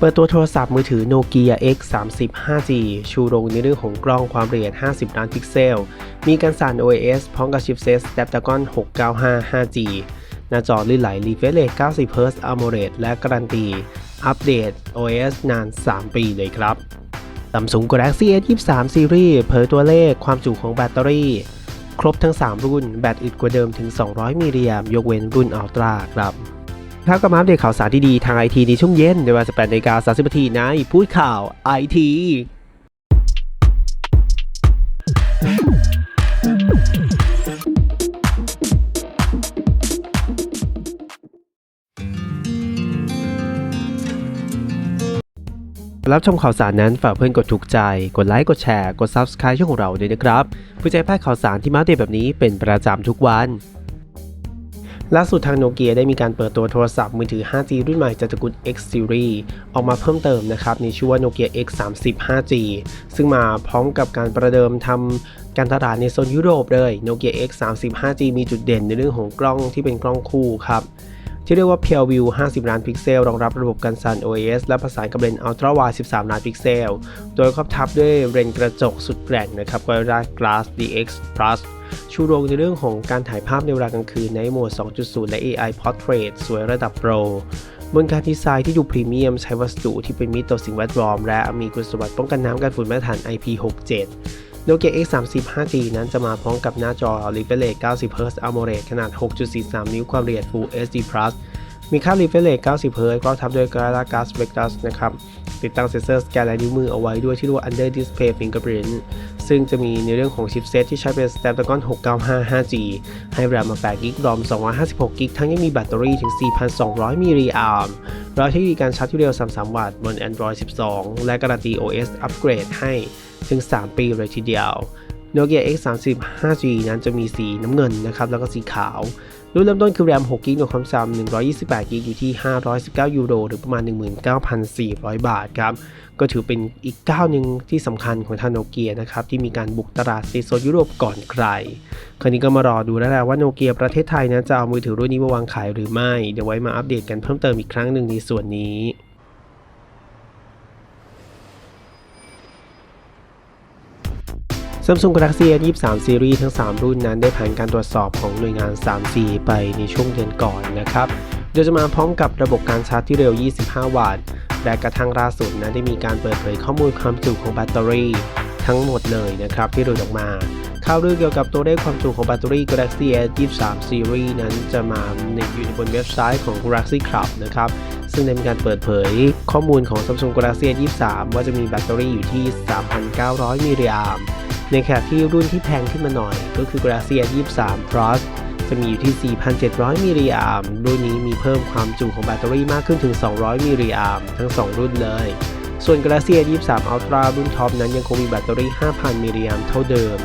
เปิดตัวโทรศัพท์มือถือ Nokia X 3 0 5G ชูโรงในเรื่องของกล้องความละเอียด 50 ล้านพิกเซล มีการสั่น OIS พร้อมกับชิปเซต Snapdragon 695 5G หน้าจอลื่นไหล refresh rate 90 Hz AMOLED และการันตี อัปเดต OS นาน 3 ปีเลยครับ Samsung Galaxy S23 Series เผยตัวเลขความจุของแบตเตอรี่ ครบทั้ง 3 รุ่น แบตอึดกว่าเดิมถึง 200 มิลลิแอมป์ยกเว้นรุ่นอัลตร้าครับ ครับก็มาอัปเดตข่าวสารที่ดีทางไอทีในช่วงเย็นในเวลา18นาฬิกา30นาทีในพูดข่าวไอทีรับชมข่าวสารนั้นฝากเพื่อนกดถูกใจ กดไลค์ กดแชร์ กด Subscribe ช่องของเราด้วยนะครับ เพื่อจะให้พลาดข่าวสารที่มาเดตแบบนี้เป็นประจำทุกวัน ล่าสุดทางโนเกียได้มีการเปิดตัวโทรศัพท์มือถือ 5G รุ่นใหม่จากตระกูล X Series ออกมาเพิ่มเติมนะครับในชื่อว่าโนเกีย X 3 0 5G ซึ่งมาพร้อมกับการประเดิมทำการตลาดในโซนยุโรปเลยโนเกีย X 3 0 5G มีจุดเด่นในเรื่องของกล้องที่เป็นกล้องคู่ครับ ที่เรียกว่า PureView 50 ล้านพิกเซล รองรับระบบการสั่น OIS และประสานกับเลนส์ Ultra Wide 13 ล้านพิกเซล โดยครอบทับด้วยเลนส์กระจกสุดแกร่งนะครับ Gorilla Glass DX Plus ชูโรงในเรื่องของการถ่ายภาพในเวลากลางคืนในโหมด 2.0 และ AI Portrait สวยระดับโปรบนการดีไซน์ที่ดูพรีเมียมใช้วัสดุที่เป็นมิตรต่อสิ่งแวดล้อม และมีคุณสมบัติป้องกันน้ำกันฝุ่นมาตรฐาน IP67 Nokia X 3 0 5G นั้นจะมาพร้อมกับหน้าจอ refresh 90 Hz AMOLED ขนาด 6.43 นิ้วความละเอียด Full HD Plus มีค่า refresh 90 Hz ก็ทับด้วย Gorilla Glass Victus นะครับ ติดตั้งเซ็นเซอร์สแกนลายนิ้วมือเอาไว้ด้วยที่เรียกว่า Under Display Fingerprint ซึ่งจะมีในเรื่องของชิปเซตที่ใช้เป็น Snapdragon 695 5G ให้แรมมา8 g b ROM 256 g b ทั้งยังมีแบตเตอรี่ถึง 4,200 มิลลิแอมรอเทคโนโลยีการชาร์จที่เร็ว 33 วัตต์บน Android 12 และการันตี OS อัปเกรดให้ ถึง 3 ปีเลยทีเดียว Nokia X 3 0 5G นั้นจะมีสีน้ำเงินนะครับ แล้วก็สีขาวรุ่นเริ่มต้นคือแรม6 g b กับความจำ128 g b อยู่ที่ 519 ยูโร หรือประมาณ 19,400 บาทครับ ก็ถือเป็นอีกก้าวหนึ่งที่สำคัญของทางโนเกียนะครับ ที่มีการบุกตลาดในโซนยุโรปก่อนใคร คราวนี้ก็มารอดูแล้วแหละว่าโนเกียประเทศไทยนั้นจะเอามือถือรุ่นนี้มาวางขายหรือไม่ เดี๋ยวไว้มาอัปเดตกันเพิ่มเติมอีกครั้งหนึ่งในส่วนนี้ Samsung Galaxy S23 Series ทั้ง 3 รุ่นนั้นได้ผ่านการตรวจสอบของหน่วยงาน 3C ไปในช่วงเดือนก่อนนะครับ โดยจะมาพร้อมกับระบบการชาร์จที่เร็ว 25 วัตต์ และกระทั่งล่าสุดนั้นได้มีการเปิดเผยข้อมูลความจุของแบตเตอรี่ ทั้งหมดเลยนะครับที่หลุดออกมาข่าวลือเกี่ยวกับตัวเลขความจุของแบตเตอรี่ Galaxy S23 Series นั้นจะมาในอยู่ในบนเว็บไซต์ของ Galaxy Club นะครับ ซึ่งได้มีการเปิดเผยข้อมูลของ Samsung Galaxy S23 ว่าจะมีแบตเตอรี่อยู่ที่ 3,900 มิลลิแอมป์ ในขณะที่รุ่นที่แพงขึ้นมาหน่อย ก็คือ Galaxy S23 Plus จะมีอยู่ที่ 4,700 มิลลิแอมป์รุ่นนี้มีเพิ่มความจุของแบตเตอรี่มากขึ้นถึง 200 มิลลิแอมป์ทั้ง 2 รุ่นเลย ส่วน Galaxy S23 Ultra รุ่นท็อปนั้นยังคงมีแบตเตอรี่ 5,000 มิลลิแอมป์เท่าเดิม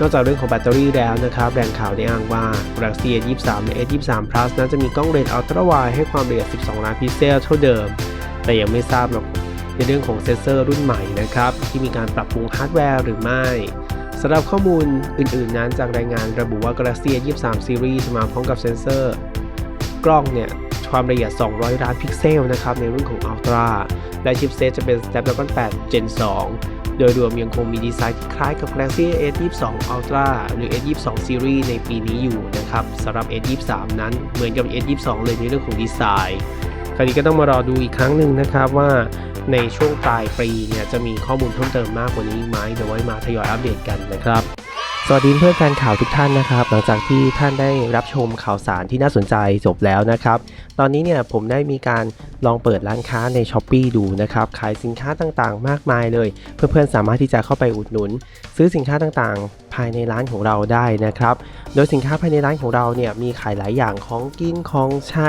นอกจากเรื่องของแบตเตอรี่แล้วนะครับแหล่งข่าวได้อ้างว่า Galaxy S23 และ S23 Plus นั้นจะมีกล้องเลนส์ Ultra Wide ให้ความละเอียด 12 ล้านพิกเซลเท่าเดิม แต่ยังไม่ทราบหรอก ในเรื่องของเซนเซอร์รุ่นใหม่นะครับที่มีการปรับปรุงฮาร์ดแวร์หรือไม่สำหรับข้อมูลอื่นๆนั้นจากรายงานระบุว่า Galaxy S23 Series มาพร้อมกับเซนเซอร์ กล้องเนี่ยความละเอียด 200 ล้านพิกเซลนะครับในรุ่นของ Ultra และชิปเซตจะเป็น Snapdragon 8 Gen 2 โดยรวมยังคงมีดีไซน์ที่คล้ายกับ Galaxy S22 Ultra หรือ S22 Series ในปีนี้อยู่นะครับสำหรับ S23 นั้นเหมือนกับ S22 เลยในเรื่องของดีไซน์ คราวนี้ก็ต้องมารอดูอีกครั้งหนึ่งนะครับว่า ในช่วงปลายปีเนี่ยจะมีข้อมูลเพิ่มเติมมากกว่านี้ไหมเดี๋ยวไว้มาทยอยอัปเดตกันนะครับสวัสดีเพื่อนแฟนข่าวทุกท่านนะครับ หลังจากที่ท่านได้รับชมข่าวสารที่น่าสนใจจบแล้วนะครับ ตอนนี้เนี่ยผมได้มีการลองเปิดร้านค้าใน s h อ p e e ดูนะครับ ขายสินค้าต่างๆ มากมายเลย เพื่อนๆสามารถที่จะเข้าไปอุดหนุน ซื้อสินค้าต่างๆ ภายในร้านของเราได้นะครับ โดยสินค้าภายในร้านของเราเนี่ยมีขายหลายอย่างของกินของใช้